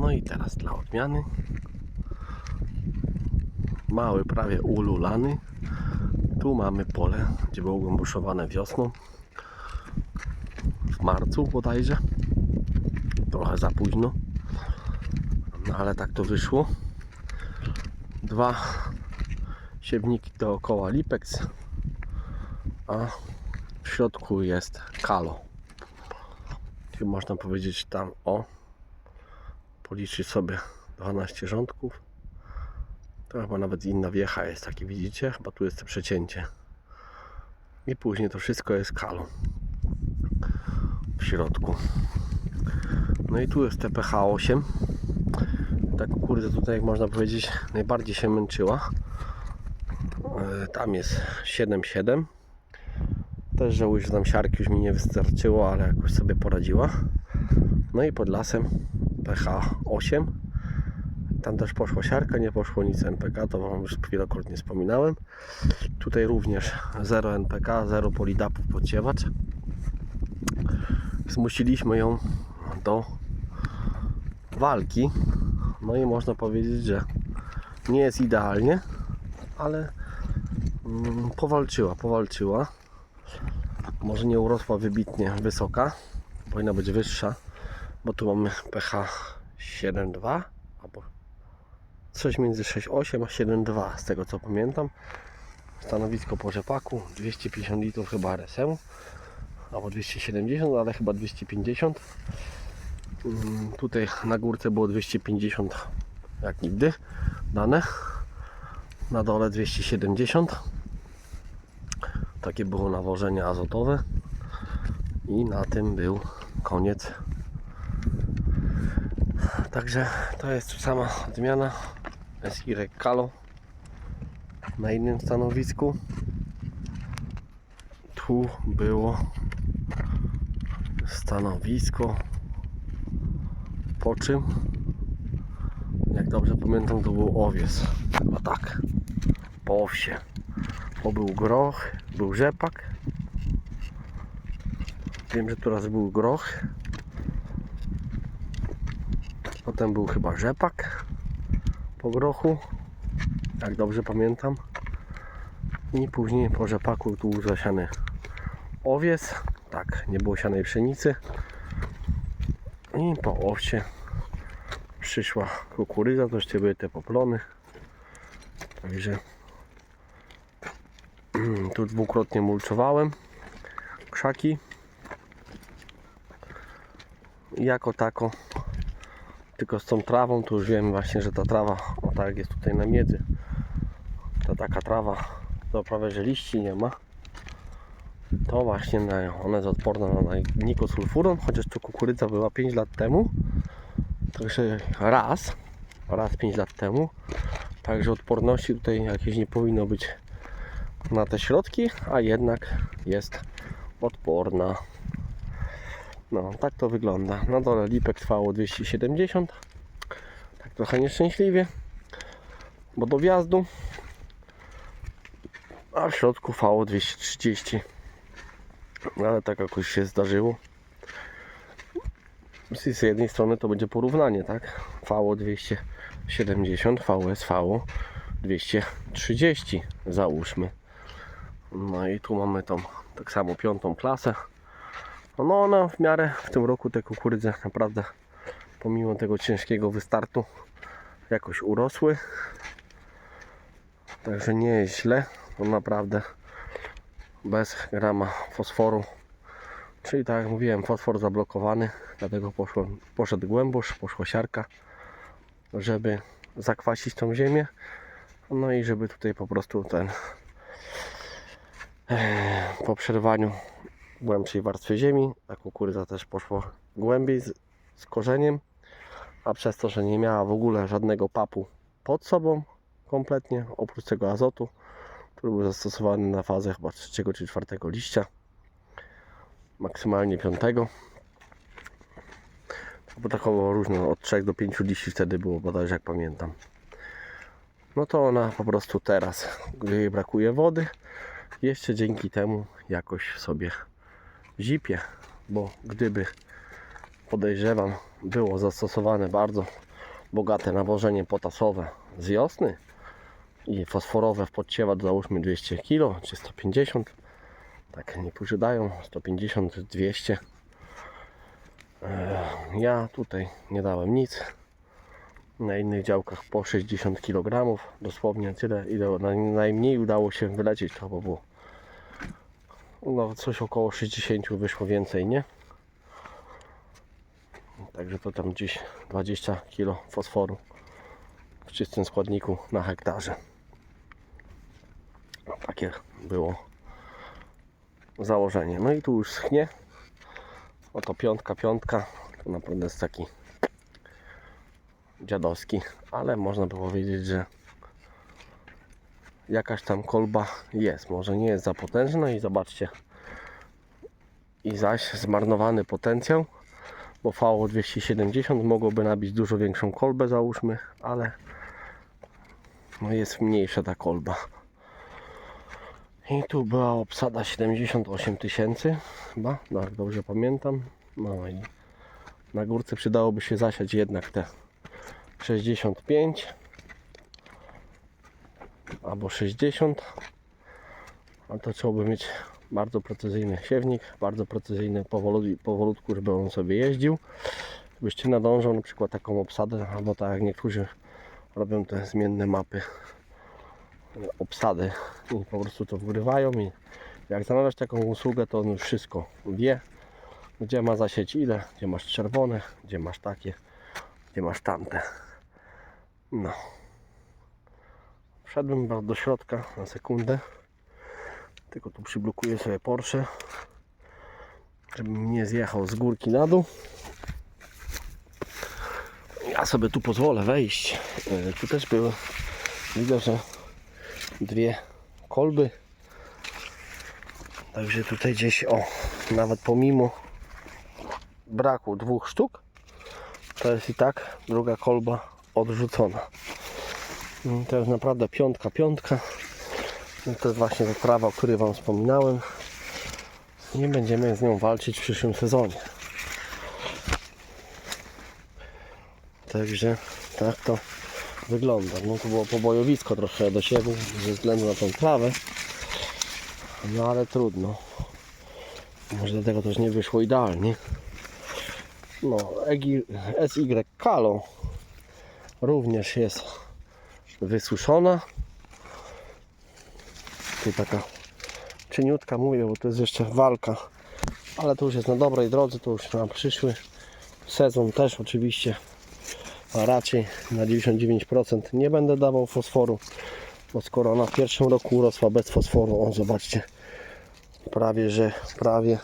No i teraz dla odmiany. Mały, prawie ululany. Tu mamy pole, gdzie było głęboszowane wiosną. W marcu bodajże. Trochę za późno. No ale tak to wyszło. Dwa siewniki dookoła Lipex. A w środku jest Kalo. Czyli można powiedzieć tam o policzyć sobie 12 rządków. To chyba nawet inna wiecha jest, takie widzicie? Chyba tu jest to przecięcie. I później to wszystko jest kalą w środku. No i tu jest TPH 8. Tak kurde tutaj jak można powiedzieć najbardziej się męczyła. E, Tam jest 7,7. Też żałuję, że tam siarki już mi nie wystarczyło, ale jakoś sobie poradziła. No i pod lasem PH 8. Tam też poszła siarka, nie poszło nic NPK, to Wam już wielokrotnie wspominałem. Tutaj również 0 NPK, 0 polidapów podsiewacz. Zmusiliśmy ją do walki. No i można powiedzieć, że nie jest idealnie, ale mm, powalczyła, powalczyła. Może nie urosła wybitnie wysoka, powinna być wyższa, bo tu mamy pH 7,2 albo coś między 6,8 a 7,2 z tego co pamiętam. Stanowisko po rzepaku 250 litrów chyba RSM albo 270, ale chyba 250. Mm, Tutaj na górce było 250 jak nigdy dane. Na dole 270. Takie było nawożenie azotowe. I na tym był koniec. Także to jest sama odmiana. SY Kalo. Na innym stanowisku. Tu było stanowisko. Po czym? Jak dobrze pamiętam to był owies chyba tak. Po owsie. Bo był groch, był rzepak. Wiem, że teraz był groch potem był chyba rzepak po grochu jak dobrze pamiętam i później po rzepaku tu był zasiany owies tak, nie było sianej pszenicy i po owsie przyszła kukurydza, to jeszcze były te poplony. Także tu dwukrotnie mulczowałem krzaki. Jako tako, tylko z tą trawą, to już wiem właśnie, że ta trawa, o tak jest tutaj na miedzy, to taka trawa, to prawie że liści nie ma. To właśnie na, ona jest odporna na nikosulfuron, chociaż tu kukurydza była 5 lat temu. Także raz, raz 5 lat temu. Także odporności tutaj jakieś nie powinno być na te środki, a jednak jest odporna. No, tak to wygląda. Na dole lipek trwało 270. Tak trochę nieszczęśliwie, bo do wjazdu. A w środku fało 230. Ale tak jakoś się zdarzyło. Z jednej strony to będzie porównanie, tak? VO 270, VSV 230 załóżmy. No i tu mamy tą tak samo piątą klasę. No ona w miarę w tym roku te kukurydze naprawdę pomimo tego ciężkiego wystartu jakoś urosły. Także nie jest źle. To naprawdę bez grama fosforu. Czyli tak jak mówiłem, fosfor zablokowany, dlatego poszło, poszedł głębosz, poszła siarka, żeby zakwasić tą ziemię. No i żeby tutaj po prostu ten e, po przerwaniu głębszej warstwy ziemi, ta kukurydza też poszła głębiej z, z korzeniem, a przez to, że nie miała w ogóle żadnego papu pod sobą kompletnie, oprócz tego azotu, który był zastosowany na fazę chyba trzeciego czy czwartego liścia maksymalnie piątego. Bo takowo różno od 3 do 5 liści wtedy było bodajże jak pamiętam. No to ona po prostu teraz gdy jej brakuje wody jeszcze dzięki temu jakoś sobie zipie bo gdyby podejrzewam było zastosowane bardzo bogate nawożenie potasowe z wiosny i fosforowe w podciewacz załóżmy 200 kg czy 150 tak nie posiadają 150 200 E, ja tutaj nie dałem nic. Na innych działkach po 60 kg dosłownie tyle ile naj- najmniej udało się wylecieć to było no coś około 60 wyszło więcej nie Także to tam gdzieś 20 kg fosforu w czystym składniku na hektarze. Takie było założenie. No i tu już schnie. Oto piątka, piątka. To naprawdę jest taki dziadowski, ale można by powiedzieć, że jakaś tam kolba jest. Może nie jest za potężna i zobaczcie. I zaś zmarnowany potencjał bo VO 270 mogłoby nabić dużo większą kolbę załóżmy, ale no jest mniejsza ta kolba. I tu była obsada 78 tysięcy chyba, jak dobrze pamiętam. No i na górce przydałoby się zasiać jednak te 65 albo 60 a to trzeba by mieć bardzo precyzyjny siewnik, bardzo precyzyjny powolu- powolutku, żeby on sobie jeździł. Żebyście nadążał na przykład taką obsadę, albo tak jak niektórzy robią te zmienne mapy obsady i po prostu to wgrywają i jak znaleźć taką usługę, to on już wszystko wie, gdzie ma zasieć ile, gdzie masz czerwone, gdzie masz takie, gdzie masz tamte. No. Wszedłem do środka na sekundę. Tylko tu przyblokuję sobie Porsche, żebym nie zjechał z górki na dół. Ja sobie tu pozwolę wejść. E, Tu też były, widzę, że dwie kolby. Także tutaj gdzieś, o, nawet pomimo braku dwóch sztuk, to jest i tak druga kolba odrzucona. Mm, To jest naprawdę piątka, piątka. No to jest właśnie ta trawa, o której Wam wspominałem. I będziemy z nią walczyć w przyszłym sezonie. Także tak to wygląda. No to było pobojowisko trochę do siebie ze względu na tą trawę. No ale trudno. Może dlatego też nie wyszło idealnie. No, SY Kalo również jest wysuszona. Tu taka cieniutka mówię, bo to jest jeszcze walka. Ale to już jest na dobrej drodze, to już na przyszły sezon też oczywiście. A raczej na 99% nie będę dawał fosforu. Bo skoro ona w pierwszym roku urosła bez fosforu, on zobaczcie, prawie że prawie,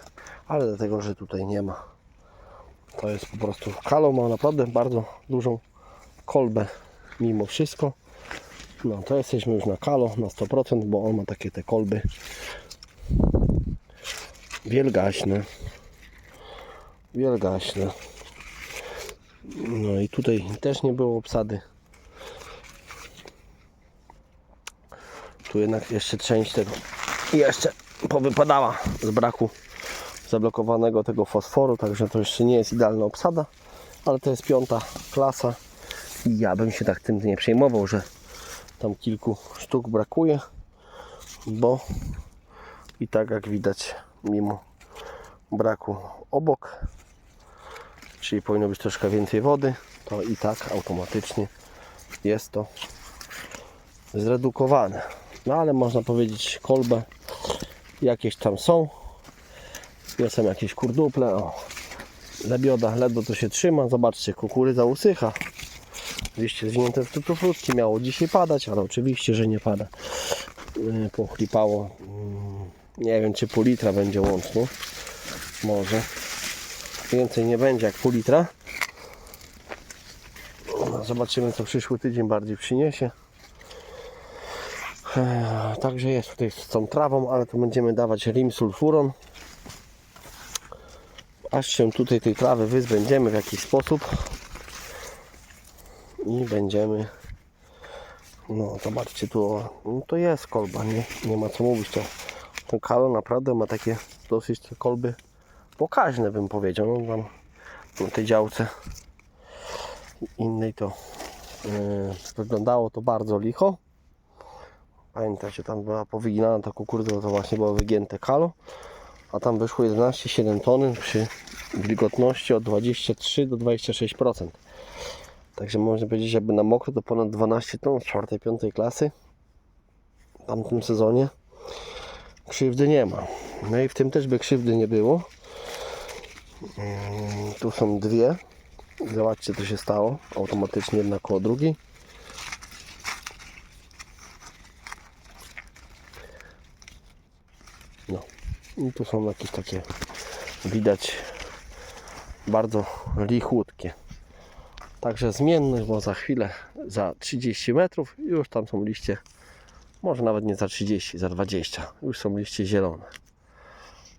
ale dlatego, że tutaj nie ma. To jest po prostu kalo ma naprawdę bardzo dużą kolbę mimo wszystko. No to jesteśmy już na kalo na 100%, bo on ma takie te kolby wielgaśne. Wielgaśne. No i tutaj też nie było obsady. Tu jednak jeszcze część tego jeszcze powypadała z braku zablokowanego tego fosforu, także to jeszcze nie jest idealna obsada, ale to jest piąta klasa i ja bym się tak tym nie przejmował, że tam kilku sztuk brakuje, bo i tak jak widać, mimo braku obok, czyli powinno być troszkę więcej wody, to i tak automatycznie jest to zredukowane. No ale można powiedzieć, kolbe jakieś tam są. Ja są jakieś kurduple. O. Lebioda ledwo to się trzyma. Zobaczcie, kukurydza usycha. Oczywiście zwinięte tutufrutki miało dzisiaj padać, ale oczywiście, że nie pada. Yy, Pochlipało. Mm, Nie wiem, czy pół litra będzie łącznie. Może. Więcej nie będzie jak pół litra. No, Zobaczymy, co przyszły tydzień bardziej przyniesie. Eee, Także jest tutaj z tą trawą, ale tu będziemy dawać rim sulfuron. Aż się tutaj tej trawy wyzbędziemy w jakiś sposób. I będziemy. No zobaczcie tu, no to jest kolba, nie, nie ma co mówić. To, ten kalo naprawdę ma takie dosyć te kolby pokaźne bym powiedział. No, tam na tej działce innej to yy, wyglądało to bardzo licho. Pamiętacie, tam była powyginana ta kukurydza, to właśnie było wygięte kalo, a tam wyszło 11,7 tony przy wilgotności od 23 do 26%. Także można powiedzieć, jakby na mokro to ponad 12 ton z 4-5 klasy w tamtym sezonie. Krzywdy nie ma. No i w tym też by krzywdy nie było. Mm, Tu są dwie. Zobaczcie co się stało. Automatycznie jedna koło drugiej. No. I tu są jakieś takie widać bardzo lichutkie. Także zmienność, bo za chwilę, za 30 metrów już tam są liście, może nawet nie za 30, za 20, już są liście zielone.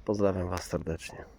Pozdrawiam Was serdecznie.